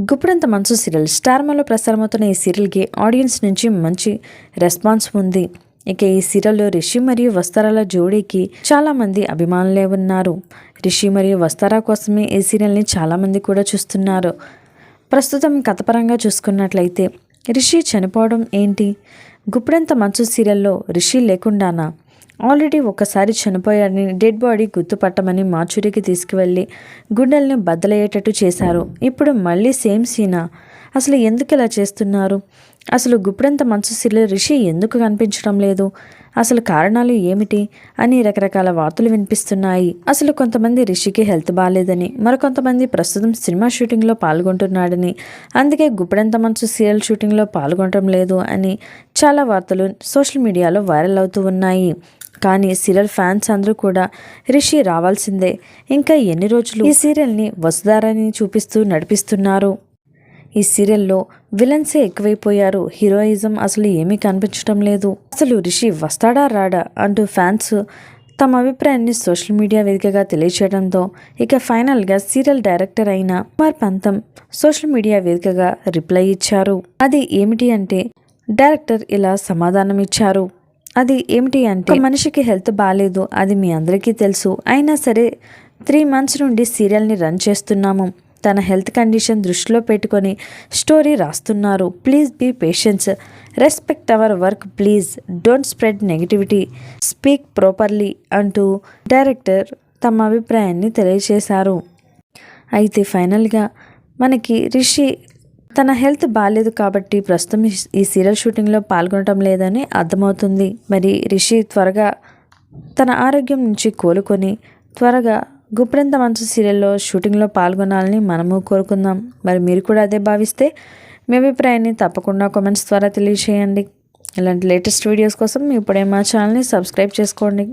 గుప్పుడంత మనసు సీరియల్. స్టార్మాలో ప్రసారమవుతున్న ఈ సీరియల్కి ఆడియన్స్ నుంచి మంచి రెస్పాన్స్ ఉంది. ఇక ఈ సీరియల్లో రిషి మరియు వస్తారాల జోడీకి చాలామంది అభిమానులే ఉన్నారు. రిషి మరియు వస్తారా కోసమే ఈ సీరియల్ని చాలామంది కూడా చూస్తున్నారు. ప్రస్తుతం కథపరంగా చూసుకున్నట్లయితే రిషి చనిపోవడం ఏంటి? గుప్పుడంత మంచు సీరియల్లో రిషి లేకుండానా? ఆల్రెడీ ఒకసారి చనిపోయాడని డెడ్ బాడీ గుర్తుపట్టమని మాచూరికి తీసుకువెళ్ళి గుండెల్ని బద్దలయ్యేటట్టు చేశారు. ఇప్పుడు మళ్ళీ సేమ్ సీనా? అసలు ఎందుకు ఇలా చేస్తున్నారు? అసలు గుప్పుడంత మంచు సీరియల్ రిషి ఎందుకు కనిపించడం లేదు? అసలు కారణాలు ఏమిటి? అని రకరకాల వార్తలు వినిపిస్తున్నాయి. అసలు కొంతమంది రిషికి హెల్త్ బాగాలేదని మరికొంతమంది ప్రస్తుతం సినిమా షూటింగ్లో పాల్గొంటున్నాడని అందుకే గుప్పెడంత మనసు సీరియల్ షూటింగ్లో పాల్గొనడం లేదు అని చాలా వార్తలు సోషల్ మీడియాలో వైరల్ అవుతూ ఉన్నాయి. కానీ సీరియల్ ఫ్యాన్స్ అందరూ కూడా రిషి రావాల్సిందే. ఇంకా ఎన్ని రోజులు ఈ సీరియల్ని వసుధారని చూపిస్తూ నడిపిస్తున్నారు? ఈ సీరియల్లో విలన్సే ఎక్కువైపోయారు. హీరోయిజం అసలు ఏమీ కనిపించడం లేదు. అసలు రిషి వస్తాడా రాడా అంటూ ఫ్యాన్స్ తమ అభిప్రాయాన్ని సోషల్ మీడియా వేదికగా తెలియచేయడంతో ఇక ఫైనల్గా సీరియల్ డైరెక్టర్ అయిన కుమార్ పంతం సోషల్ మీడియా వేదికగా రిప్లై ఇచ్చారు. అది ఏమిటి అంటే డైరెక్టర్ ఇలా సమాధానం ఇచ్చారు అది ఏమిటి అంటే మనిషికి హెల్త్ బాగాలేదు అది మీ అందరికీ తెలుసు. అయినా సరే త్రీ మంత్స్ నుండి సీరియల్ని రన్ చేస్తున్నాము. తన హెల్త్ కండిషన్ దృష్టిలో పెట్టుకొని స్టోరీ రాస్తున్నారు. Please be patience respect our work please. Don't spread negativity. Speak properly అంటూ డైరెక్టర్ తమ అభిప్రాయాన్ని తెలియజేశారు. అయితే ఫైనల్గా మనకి రిషి తన హెల్త్ బాగాలేదు కాబట్టి ప్రస్తుతం ఈ- సీరియల్ షూటింగ్లో పాల్గొనడం లేదని అర్థమవుతుంది. మరి రిషి త్వరగా తన ఆరోగ్యం నుంచి కోలుకొని త్వరగా గుప్పెడంత మనసు సీరియల్లో షూటింగ్లో పాల్గొనాలని మనము కోరుకుందాం. మరి మీరు కూడా అదే భావిస్తే మీ అభిప్రాయాన్ని తప్పకుండా కామెంట్స్ ద్వారా తెలియజేయండి. ఇలాంటి లేటెస్ట్ వీడియోస్ కోసం ఇప్పుడే మా ఛానల్ని సబ్స్క్రైబ్ చేసుకోండి.